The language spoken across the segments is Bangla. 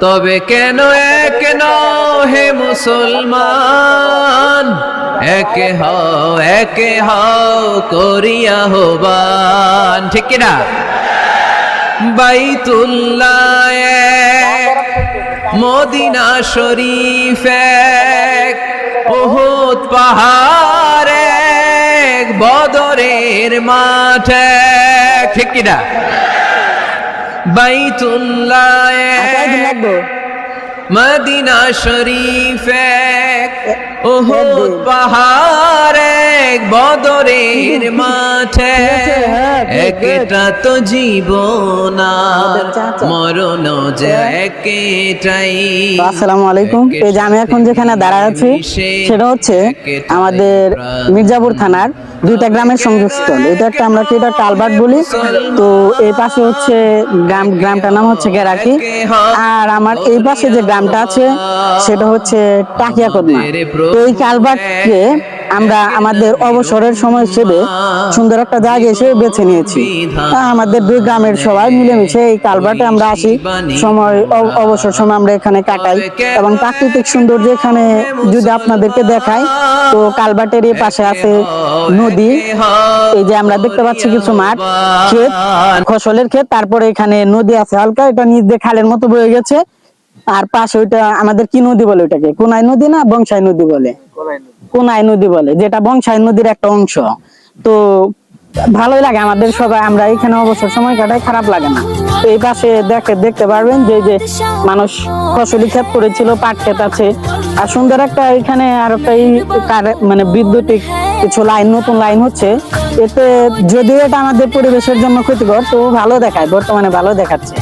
তবে কেন এক হে মুসলমান? একে হও একে হও করিয়া হবান। ঠিক কিনা? বাইতুল্লাহ মদিনা শরীফ এক ওহুদ পাহাড় এক, বদরের মাঠ ঠিক কিনা? বাইতুল্লাহ। আচ্ছা, মদিনা শরীফ এক ওহুদ একদিন। পাহাড় এক বদরের মাঠে হ্যাঁ, ঠিক। একটা তো জীবন মরণ যে একেটাই। আসসালামু আলাইকুম। এই যে আমি এখন যেখানে দাঁড়ায় আছি সেটা হচ্ছে আমাদের মির্জাপুর থানার দুইটা গ্রামের সংযোগস্থল। এটা একটা আমরা কি এটা টালবাট বলি। তো এই পাশে হচ্ছে গ্রাম গ্রামটার নাম হচ্ছে গেরাকি। আর আমার এই পাশে যে গ্রামটা আছে, সেটা হচ্ছে টাকিয়া কদমা এই কালবাটকে আমরা আমাদের অবসরের সময় হিসেবে সুন্দর একটা জায়গা এসে বেছে নিয়েছি। আমাদের দুই গ্রামের সবাই মিলেমিশে এই কালবাটে আমরা আসি। সময় অব- অবসর সময় আমরা এখানে কাটাই এবং প্রাকৃতিক সৌন্দর্য এখানে যদি আপনাদেরকে দেখাই, তো কালবাটের এই পাশে আছে নদী। এই যে আমরা দেখতে পাচ্ছি কিছু মাঠ, ক্ষেত, ফসলের ক্ষেত, তারপরে এখানে নদী আছে হালকা, এটা নিচ দিয়ে খালের মতো বয়ে গেছে। আর পাশে ওইটা আমাদের কি নদী বলে ওটাকে কোনাই নদী না বংশাই নদী বলে? কোনাই নদী। বলে যেটা বংশাই নদীর একটা অংশ। তো ভালোই লাগে আমাদের সবাই আমরা এখানে অবসর সময় কাটাই খারাপ লাগে না। তো এই পাশে দেখে দেখতে পারবেন যে যে মানুষ ফসলি ক্ষেত করেছিল পাট ক্ষেত আছে। আর সুন্দর একটা এখানে আর একটা মানে বিদ্যুতিক কিছু লাইন নতুন লাইন হচ্ছে। এতে যদিও এটা আমাদের পরিবেশের জন্য ক্ষতিকর তো ভালো দেখায় বর্তমানে ভালো দেখাচ্ছে।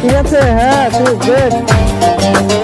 ঠিক আছে হ্যাঁ ঠিক.